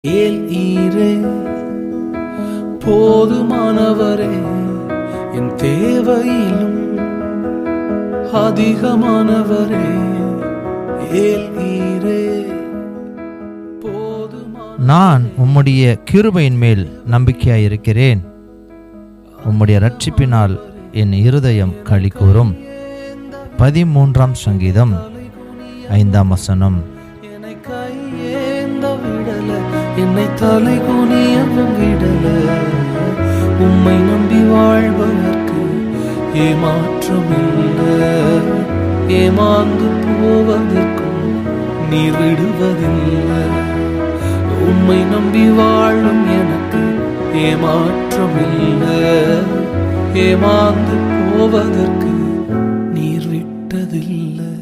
ஏல் ஈரே? போதுமானவரே என் தேவையிலும் அதிகமானவரே ஏல் ஈரே? நான் உம்முடைய கிருபையின் மேல் நம்பிக்கையாயிருக்கிறேன். உம்முடைய ரட்சிப்பினால் என் இருதயம் களி கூறும். பதிமூன்றாம் சங்கீதம் ஐந்தாம் வசனம். என்னை தலை குனியவும் விடல. உம்மை நம்பி வாழ்வதற்கு ஏமாற்றம் இல்லை ஏமாந்து போவதற்கும் நீ விடுவதில்லை. உம்மை நம்பி வாழும் எனக்கு ஏமாற்றம் இல்லை ஏமாந்து போவதற்கு நீர் விட்டதில்லை.